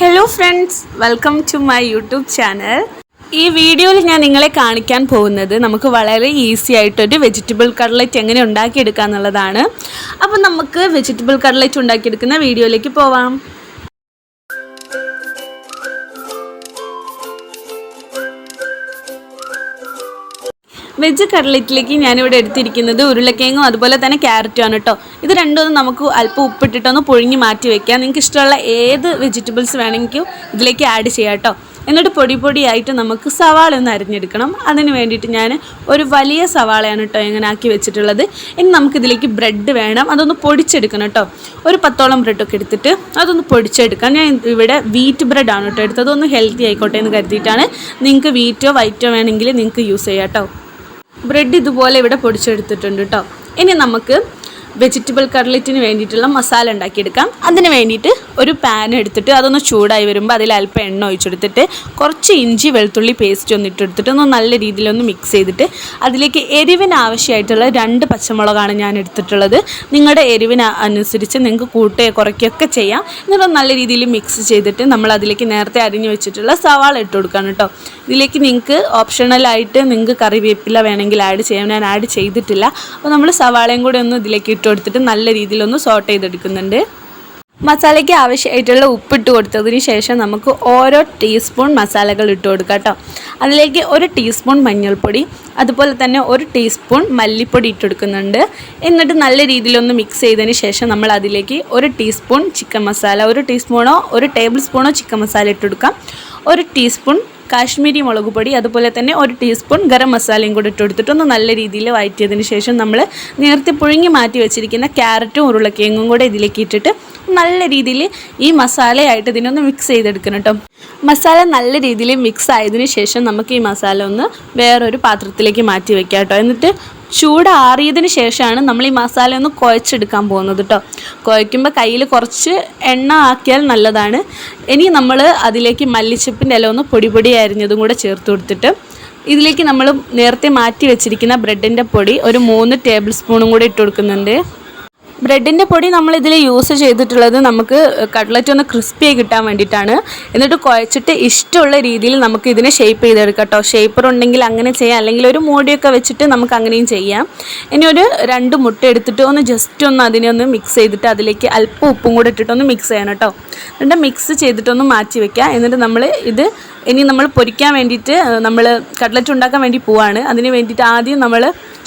Hello friends welcome to my YouTube channel ഈ വീഡിയോയിൽ ഞാൻ നിങ്ങളെ കാണിക്കാൻ പോകുന്നത് നമുക്ക് വളരെ ഈസി ആയിട്ടൊരു വെജിറ്റബിൾ കട്ട്ലറ്റ് എങ്ങനെ ഉണ്ടാക്കിയെടുക്കുക എന്നുള്ളതാണ് അപ്പം നമുക്ക് വെജിറ്റബിൾ കട്ട്ലറ്റ് ഉണ്ടാക്കിയെടുക്കുന്ന വീഡിയോയിലേക്ക് പോവാം. വെജ് കട്ട്ലറ്റിലേക്ക് ഞാനിവിടെ എടുത്തിരിക്കുന്നത് ഉരുളക്കിഴങ്ങും അതുപോലെ തന്നെ ക്യാരറ്റും ആണ് കേട്ടോ ഇത് രണ്ടും നമുക്ക് അല്പം ഉപ്പിട്ടിട്ടൊന്ന് പുഴുങ്ങി മാറ്റി വെക്കാം. നിങ്ങൾക്ക് ഇഷ്ടമുള്ള ഏത് വെജിറ്റബിൾസ് വേണമെങ്കിലും ഇതിലേക്ക് ആഡ് ചെയ്യാം കേട്ടോ എന്നിട്ട് പൊടി പൊടിയായിട്ട് നമുക്ക് സവാള ഒന്ന് അരിഞ്ഞെടുക്കണം. അതിന് വേണ്ടിയിട്ട് ഞാൻ ഒരു വലിയ സവാളയാണ് കേട്ടോ ഇങ്ങനെ ആക്കി വെച്ചിട്ടുള്ളത്. ഇനി നമുക്കിതിലേക്ക് ബ്രെഡ് വേണം. അതൊന്ന് പൊടിച്ചെടുക്കണം കേട്ടോ ഒരു പത്തോളം ബ്രെഡൊക്കെ എടുത്തിട്ട് അതൊന്ന് പൊടിച്ചെടുക്കാം. ഞാൻ ഇവിടെ വീറ്റ് ബ്രെഡ് ആണ് കേട്ടോ എടുത്തത്. ഒന്ന് ഹെൽത്തി ആയിക്കോട്ടെ എന്ന് കരുതിയിട്ടാണ് നിങ്ങൾക്ക് വീറ്റോ വൈറ്റോ വേണമെങ്കിൽ നിങ്ങൾക്ക് യൂസ് ചെയ്യാം കേട്ടോ ബ്രെഡ് ഇതുപോലെ ഇവിടെ പൊടിച്ചെടുത്തിട്ടുണ്ട് കേട്ടോ ഇനി നമുക്ക് വെജിറ്റബിൾ കട്ലറ്റിന് വേണ്ടിയിട്ടുള്ള മസാല ഉണ്ടാക്കിയെടുക്കാം. അതിന് വേണ്ടിയിട്ട് ഒരു പാൻ എടുത്തിട്ട് അതൊന്ന് ചൂടായി വരുമ്പോൾ അതിൽ അല്പം എണ്ണ ഒഴിച്ചെടുത്തിട്ട് കുറച്ച് ഇഞ്ചി വെളുത്തുള്ളി പേസ്റ്റ് ഒന്ന് ഇട്ടെടുത്തിട്ട് ഒന്ന് നല്ല രീതിയിലൊന്ന് മിക്സ് ചെയ്തിട്ട് അതിലേക്ക് എരിവിന് ആവശ്യമായിട്ടുള്ള രണ്ട് പച്ചമുളകാണ് ഞാൻ എടുത്തിട്ടുള്ളത്. നിങ്ങളുടെ എരിവിന് അനുസരിച്ച് നിങ്ങൾക്ക് കൂട്ടുകയോ കുറയ്ക്കുകയൊക്കെ ചെയ്യാം. എന്നിട്ട് നല്ല രീതിയിൽ മിക്സ് ചെയ്തിട്ട് നമ്മൾ അതിലേക്ക് നേരത്തെ അരിഞ്ഞു വെച്ചിട്ടുള്ള സവാള ഇട്ട് കൊടുക്കണം കേട്ടോ ഇതിലേക്ക് നിങ്ങൾക്ക് ഓപ്ഷണലായിട്ട് നിങ്ങൾക്ക് കറിവേപ്പില വേണമെങ്കിൽ ആഡ് ചെയ്യാം. ഞാൻ ആഡ് ചെയ്തിട്ടില്ല. അപ്പോൾ നമ്മൾ സവാളയും കൂടി ഒന്ന് ഇതിലേക്ക് ഇട്ട് കൊടുത്തിട്ട് നല്ല രീതിയിലൊന്ന് സോട്ട് ചെയ്തെടുക്കുന്നുണ്ട്. മസാലയ്ക്ക് ആവശ്യമായിട്ടുള്ള ഉപ്പിട്ട് കൊടുത്തതിന് ശേഷം നമുക്ക് ഓരോ ടീസ്പൂൺ മസാലകൾ ഇട്ട് കൊടുക്കാം കേട്ടോ. അതിലേക്ക് ഒരു ടീസ്പൂൺ മഞ്ഞൾപ്പൊടി അതുപോലെ തന്നെ ഒരു ടീസ്പൂൺ മല്ലിപ്പൊടി ഇട്ട് കൊടുക്കുന്നുണ്ട്. എന്നിട്ട് നല്ല രീതിയിലൊന്ന് മിക്സ് ചെയ്തതിന് ശേഷം നമ്മൾ അതിലേക്ക് ഒരു ടീസ്പൂൺ ചിക്കൻ മസാല ഒരു ടീസ്പൂണോ ഒരു ടേബിൾ സ്പൂണോ ചിക്കൻ മസാല ഇട്ട് കൊടുക്കാം. ഒരു ടീസ്പൂൺ കാശ്മീരി മുളക് പൊടി അതുപോലെ തന്നെ ഒരു ടീസ്പൂൺ ഗരം മസാലയും കൂടി ഇട്ട് കൊടുത്തിട്ട് ഒന്ന് നല്ല രീതിയിൽ വഴറ്റിയതിന് ശേഷം നമ്മൾ നേരത്തെ പുഴുങ്ങി മാറ്റി വെച്ചിരിക്കുന്ന ക്യാരറ്റും ഉരുളക്കിഴങ്ങും കൂടെ ഇതിലേക്ക് ഇട്ടിട്ട് നല്ല രീതിയിൽ ഈ മസാലയായിട്ട് ഇതിനൊന്ന് മിക്സ് ചെയ്തെടുക്കണം കേട്ടോ മസാല നല്ല രീതിയിൽ മിക്സ് ആയതിനു ശേഷം നമുക്ക് ഈ മസാല ഒന്ന് വേറൊരു പാത്രത്തിലേക്ക് മാറ്റി വെക്കാം കേട്ടോ എന്നിട്ട് ചൂടാറിയതിന് ശേഷമാണ് നമ്മൾ ഈ മസാല ഒന്ന് കുഴച്ചെടുക്കാൻ പോകുന്നത് കേട്ടോ കുഴയ്ക്കുമ്പോൾ കയ്യിൽ കുറച്ച് എണ്ണ ആക്കിയാൽ നല്ലതാണ്. ഇനി നമ്മൾ അതിലേക്ക് മല്ലിച്ചപ്പിന്റെ ഇല ഒന്ന് പൊടി പൊടി അരിഞ്ഞതും കൂടെ ചേർത്ത് കൊടുത്തിട്ട് ഇതിലേക്ക് നമ്മൾ നേരത്തെ മാറ്റി വെച്ചിരിക്കുന്ന ബ്രെഡിന്റെ പൊടി ഒരു മൂന്ന് ടേബിൾ സ്പൂണും കൂടി ഇട്ട് കൊടുക്കുന്നുണ്ട്. ബ്രെഡിന്റെ പൊടി നമ്മൾ ഇതിൽ യൂസ് ചെയ്തിട്ടുള്ളത് നമുക്ക് കട്ട്ലറ്റ് ഒന്ന് ക്രിസ്പിയായി കിട്ടാൻ വേണ്ടിയിട്ടാണ്. എന്നിട്ട് കുഴച്ചിട്ട് ഇഷ്ടമുള്ള രീതിയിൽ നമുക്ക് ഇതിനെ ഷേപ്പ് ചെയ്തെടുക്കാം കേട്ടോ. ഷേപ്പർ ഉണ്ടെങ്കിൽ അങ്ങനെ ചെയ്യാം. അല്ലെങ്കിൽ ഒരു മൂടിയൊക്കെ വെച്ചിട്ട് നമുക്ക് അങ്ങനെയും ചെയ്യാം. ഇനി ഒരു രണ്ട് മുട്ട എടുത്തിട്ട് ഒന്ന് ജസ്റ്റ് ഒന്ന് അതിനെ ഒന്ന് മിക്സ് ചെയ്തിട്ട് അതിലേക്ക് അല്പം ഉപ്പും കൂടെ ഇട്ടിട്ടൊന്ന് മിക്സ് ചെയ്യണം കേട്ടോ. എന്നിട്ട് മിക്സ് ചെയ്തിട്ടൊന്ന് മാറ്റി വെക്കാം. എന്നിട്ട് നമ്മൾ ഇത് ഇനി നമ്മൾ പൊരിക്കാൻ വേണ്ടിയിട്ട് നമ്മൾ കട്ട്ലറ്റ് ഉണ്ടാക്കാൻ വേണ്ടി പോവാണ്. അതിന് വേണ്ടിയിട്ട് ആദ്യം നമ്മൾ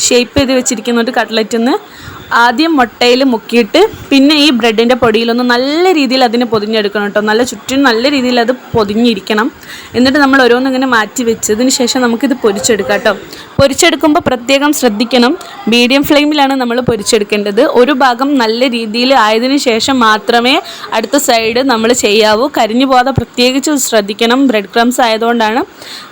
ഷേപ്പ് ചെയ്ത് വെച്ചിരിക്കുന്ന ഒരു കട്ട്ലറ്റ് ഒന്ന് ആദ്യം മുട്ടയിൽ മുക്കിയിട്ട് പിന്നെ ഈ ബ്രെഡിന്റെ പൊടിയിലൊന്ന് നല്ല രീതിയിൽ അതിനെ പൊതിഞ്ഞെടുക്കണം കേട്ടോ. നല്ല ചുറ്റും നല്ല രീതിയിൽ അത് പൊതിഞ്ഞിരിക്കണം. എന്നിട്ട് നമ്മൾ ഓരോന്നും ഇങ്ങനെ മാറ്റി വെച്ചതിന് ശേഷം നമുക്കിത് പൊരിച്ചെടുക്കാം കേട്ടോ. പൊരിച്ചെടുക്കുമ്പോൾ പ്രത്യേകം ശ്രദ്ധിക്കണം. മീഡിയം ഫ്ലെയിമിലാണ് നമ്മൾ പൊരിച്ചെടുക്കേണ്ടത്. ഒരു ഭാഗം നല്ല രീതിയിൽ ആയതിനു ശേഷം മാത്രമേ അടുത്ത സൈഡ് നമ്മൾ ചെയ്യാവൂ. കരിഞ്ഞു പോകാതെ പ്രത്യേകിച്ച് ശ്രദ്ധിക്കണം. ബ്രെഡ് ക്രംസ് ആയതുകൊണ്ടാണ്.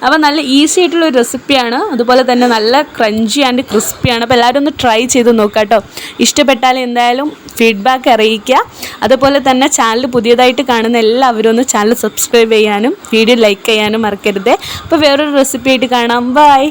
അപ്പോൾ നല്ല ഈസി ആയിട്ടുള്ള ഒരു റെസിപ്പിയാണ്. അതുപോലെ തന്നെ നല്ല ക്രഞ്ചി ആൻഡ് ക്രിസ്പിയാണ്. അപ്പോൾ എല്ലാവരും ഒന്ന് ട്രൈ ചെയ്ത് നോക്കാം കേട്ടോ. ഇഷ്ടപ്പെട്ടാൽ എന്തായാലും ഫീഡ്ബാക്ക് അറിയിക്കുക. അതുപോലെ തന്നെ ചാനൽ പുതിയതായിട്ട് കാണുന്ന എല്ലാവരും ഒന്ന് ചാനൽ സബ്സ്ക്രൈബ് ചെയ്യാനും വീഡിയോ ലൈക്ക് ചെയ്യാനും മറക്കരുത്. അപ്പോൾ വേറൊരു റെസിപ്പി ആയിട്ട് കാണാം. ബൈ